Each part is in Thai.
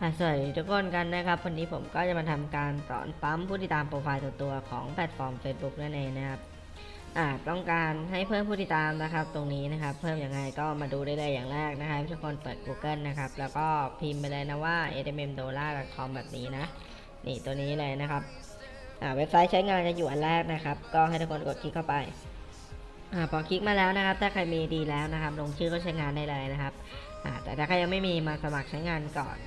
สวัสดีทุกคนกันนะครับ วันนี้ผมก็จะมาทำการสอนปั๊มผู้ติดตามโปรไฟล์ตัวตัวของแพลตฟอร์ม Facebook นั่นเองนะครับอ่าต้องการให้เพิ่มผู้ติดตามนะครับ ตรงนี้นะครับ เพิ่มยังไงก็มาดูได้เลยอย่างแรกนะครับทุกคนเปิด Google นะครับ แล้วก็พิมพ์ไปเลยนะว่า smmdollar.com แบบนี้นะ นี่ตัวนี้เลยนะครับอ่าเว็บไซต์ใช้งานจะอยู่อันแรกนะครับ ก็ให้ทุกคนกดคลิกเข้าไปอ่าพอคลิกมาแล้วนะครับ ถ้าใครมีดีแล้วนะครับ ลงชื่อก็ใช้งานได้เลยนะครับอ่าแต่ถ้าใครยังไม่มีมาสมัครใช้งานก่อน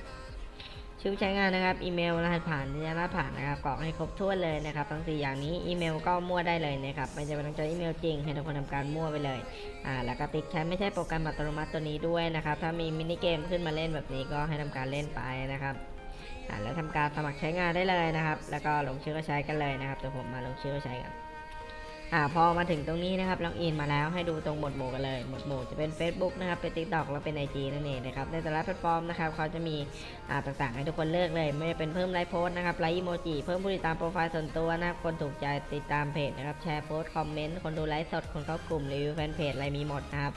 ชื่อใช้งานนะครับ อีเมล รหัสผ่านที่จะรหัสผ่านนะครับกรอกให้ครบถ้วนเลยนะครับ ทั้งสี่อย่างนี้ อีเมลก็มั่วได้เลยนะครับ ไม่จำเป็นต้องใช้อีเมลจริง ให้ทุกคนทำการมั่วไปเลย อ่า แล้วก็ติ๊กใช้ไม่ใช่โปรแกรมอัตโนมัติตัวนี้ด้วยนะครับ ถ้ามีมินิเกมขึ้นมาเล่นแบบนี้ก็ให้ทำการเล่นไปนะครับ อ่า แล้วทำการสมัครใช้งานได้เลยนะครับ แล้วก็ลงชื่อก็ใช้กันเลยนะครับเดี๋ยวผมมาลงชื่อก็ใช้กัน อ่าพอมาถึงตรงนี้นะครับล็อกอินมาแล้วให้ดูตรงหมวดหมู่กันเลยหมวดหมู่จะเป็น Facebook นะครับเป็น TikTok แล้วเป็น IG นั่นเองนะครับในแต่ละแพลตฟอร์มนะครับเขาจะมีอ่าต่างๆให้ทุกคนเลือกเลย ไม่ว่าเป็นเพิ่มไลค์โพสต์นะครับไลค์อีโมจิเพิ่มผู้ติดตามโปรไฟล์ส่วนตัวนะครับคนถูกใจติดตามเพจนะครับแชร์โพสต์คอมเมนต์คนดูไลฟ์สดคนเข้ากลุ่มรีวิวแฟนเพจอะไรมีหมดนะครับ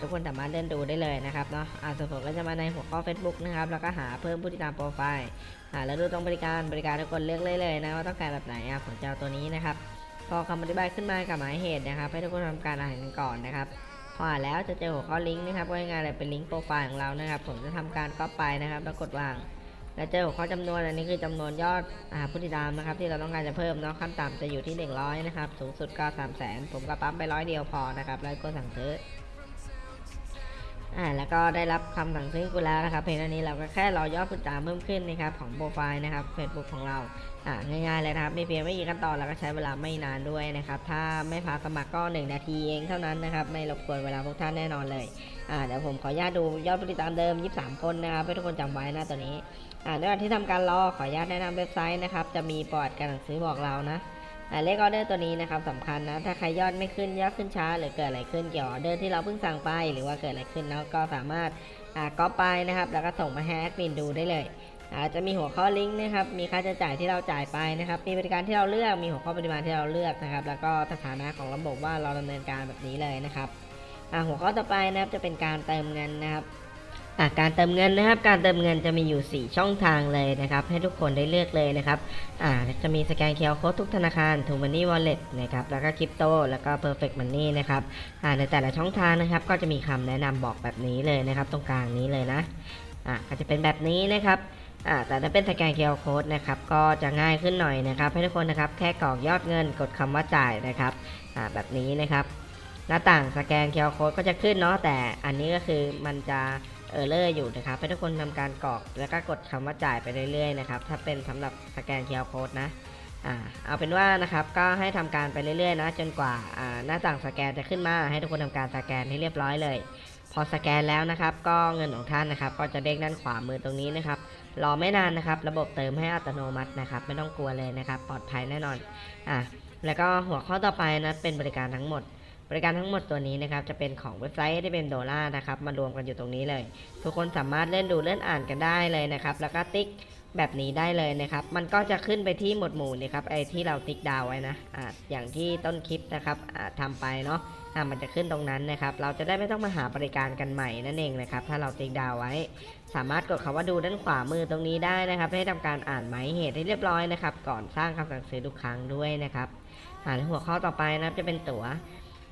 ทุกคนสามารถเล่นดูได้เลยนะครับเนาะอ่าส่วนผมก็จะมาในหัวข้อ Facebook นะครับแล้วก็หาเพิ่มผู้ติดตามโปรไฟล์อ่าแล้วดูตรงบริการบริการทุกคนเลือกเลยเลยนะว่าต้องการแบบไหนอะผมจะเอาตัวนี้นะครับ พอคำอธิบายขึ้นมากับหมายเหตุนะครับ ให้ทุกคนทำการอ่านกันก่อนนะครับ พออ่านแล้วจะเจอหัวข้อลิงก์นะครับก็ง่ายๆเลยเป็นลิงก์โปรไฟล์ของเรานะครับ ผมจะทำการก๊อปไปนะครับ แล้วกดวาง แล้วเจอหัวข้อจำนวนอันนี้คือจำนวนยอดอผู้ติดตามนะครับ ที่เราต้องการจะเพิ่มเนาะขั้นต่ำจะอยู่ที่ 100 นะครับ สูงสุดก็3 0 0แสนผมก็ปั๊มไปร้อยเดียวพอนะครับแล้วก็สั่งซื้อ อ่าแล้วก็ได้รับคำสั่งซื้อกูแล้วนะครับเพียงเท่านี้เราก็แค่รอยอดผู้ติดตามเพิ่มขึ้นนะครับของโปรไฟล์นะครับ Facebook ของเราอ่าง่ายๆเลยนะครับไม่เพียงไม่กี่ขั้นตอนแล้วก็ใช้เวลาไม่นานด้วยนะครับถ้าไม่พาสมัครก็ 1 นาทีเองเท่านั้นนะครับไม่รบกวนเวลาพวกท่านแน่นอนเลยอ่าเดี๋ยวผมขออนุญาตดูยอดผู้ติดตามเดิม 23 คนนะครับให้ทุกคนจำไว้นะตัวนี้อ่าในวันที่ทำการรอขออนุญาตแนะนำเว็บไซต์นะครับจะมีประวัติการสั่งซื้อบอกเรานะ เลขออเดอร์ตัวนี้นะครับสำคัญนะ ถ้าใครยอดไม่ขึ้นยอดขึ้นช้า หรือเกิดอะไรขึ้นเกี่ยวกับออเดอร์ที่เราเพิ่งสั่งไป หรือว่าเกิดอะไรขึ้นแล้วก็สามารถอ่าก๊อปไปนะครับ แล้วก็ส่งมาให้แอดมินดูได้เลยอาจจะมีหัวข้อลิงก์นะครับ มีค่าใช้จ่ายที่เราจ่ายไปนะครับ มีบริการที่เราเลือก มีหัวข้อปริมาณที่เราเลือกนะครับ แล้วก็สถานะของระบบว่าเราดำเนินการแบบนี้เลยนะครับหัวข้อต่อไปนะครับจะเป็นการเติมเงินนะครับ การเติมเงินนะครับ การเติมเงินจะมีอยู่ 4 ช่องทางเลยนะครับ ให้ทุกคนได้เลือกเลยนะครับจะมีสแกนเคอร์โค้ดทุกธนาคารทูมันนี่วอลเล็ตนะครับ แล้วก็คริปโต แล้วก็ Perfect Money นะครับในแต่ละช่องทางนะครับ ก็จะมีคำแนะนำบอกแบบนี้เลยนะครับ ตรงกลางนี้เลยนะอ่าก็จะเป็นแบบนี้นะครับแต่ถ้าเป็นสแกน QR Code นะครับ ก็จะง่ายขึ้นหน่อยนะครับ ให้ทุกคนนะครับ แค่กรอกยอดเงิน กดคำว่าจ่ายนะครับแบบนี้นะครับ หน้าต่างสแกน QR Code ก็จะขึ้นเนาะ แต่อันนี้ก็คือมันจะ เออเลอร์อยู่นะครับให้ทุกคนทำการกรอกแล้วก็กดคำว่าจ่ายไปเรื่อยๆนะครับถ้าเป็นสำหรับสแกน QR Code นะอ่าเอาเป็นว่านะครับก็ให้ทำการไปเรื่อยๆนะจนกว่าอ่าหน้าต่างสแกนจะขึ้นมาให้ทุกคนทำการสแกนให้เรียบร้อยเลย พอสแกนแล้วนะครับ ก็เงินของท่านนะครับ ก็จะเด้งด้านขวามือตรงนี้นะครับรอไม่นานนะครับ ระบบเติมให้อัตโนมัตินะครับ ไม่ต้องกลัวเลยนะครับ ปลอดภัยแน่นอนอะแล้วก็หัวข้อต่อไปนะเป็นบริการทั้งหมด บริการทั้งหมดตัวนี้นะครับจะเป็นของเว็บไซต์ที่เป็นโดลานะครับมารวมกันอยู่ตรงนี้เลย ทุกคนสามารถเล่นดูเล่นอ่านกันได้เลยนะครับแล้วก็ติ๊กแบบนี้ได้เลยนะครับ มันก็จะขึ้นไปที่หมวดหมู่นี่ครับไอ้ที่เราติ๊กดาวไว้นะอะอย่างที่ต้นคลิปนะครับอะทำไปเนาะอะมันจะขึ้นตรงนั้นนะครับ เราจะได้ไม่ต้องมาหาบริการกันใหม่นั่นเองนะครับ ถ้าเราติ๊กดาวไว้ สามารถกดคำว่าดูด้านขวามือตรงนี้ได้นะครับ ให้ทำการอ่านหมายเหตุให้เรียบร้อยนะครับ ก่อนสร้างคำสั่งซื้อทุกครั้งด้วยนะครับอ่านหัวข้อต่อไปนะครับจะเป็นตั๋ว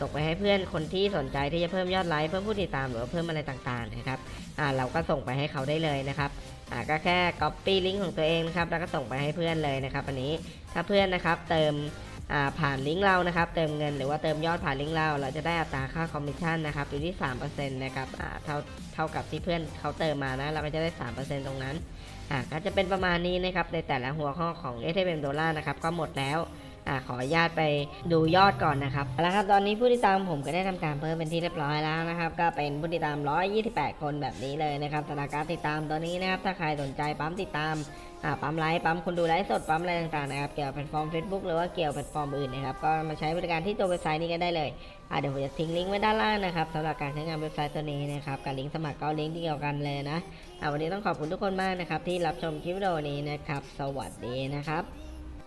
ส่งไปให้เพื่อนคนที่สนใจที่จะเพิ่มยอดไลค์เพิ่มผู้ติดตามหรือเพิ่มอะไรต่างๆนะครับเราก็ส่งไปให้เขาได้เลยนะครับก็แค่ copy ลิงก์ของตัวเองนะครับแล้วก็ส่งไปให้เพื่อนเลยนะครับอันนี้ถ้าเพื่อนนะครับเติมผ่านลิงก์เรานะครับ เติมเงินหรือว่าเติมยอดผ่านลิงก์เราเราจะได้อัตราค่าคอมมิชชั่นนะครับอยู่ที่3%นะครับเท่าเท่ากับที่เพื่อนเขาเติมมานะเราก็จะได้ 3%ตรงนั้นก็จะเป็นประมาณนี้นะครับในแต่ละหัวข้อของ s m ดอลลาร์นะครับก็หมดแล้ว อ่าขออนุญาตไปดูยอดก่อนนะครับเอาละครับตอนนี้ผู้ติดตามผมก็ได้ทำการเพิ่มเป็นที่เรียบร้อยแล้วนะครับก็เป็นผู้ติดตาม 128 คนแบบนี้เลยนะครับสถานการติดตามตอนนี้นะครับถ้าใครสนใจปั๊มติดตามอ่าปั๊มไลฟ์ปั๊มคนดูไลฟ์สดปั๊มอะไรต่างๆนะครับเกี่ยวกับแพลตฟอร์ม Facebook หรือว่าเกี่ยวกับแพลตฟอร์มอื่นนะครับก็มาใช้บริการที่ตัวเว็บไซต์นี้ก็ได้เลยอ่าเดี๋ยวผมจะทิ้งลิงก์ไว้ด้านล่างนะครับสำหรับการใช้งานเว็บไซต์ตัวนี้นะครับกับลิงก์สมัครก็ลิงก์ที่เกี่ยวกันเลยนะอ่าวันนี้ต้องขอบคุณทุกคนมากนะครับที่รับชมคลิปวิดีโอนี้นะครับ สวัสดีนะครับ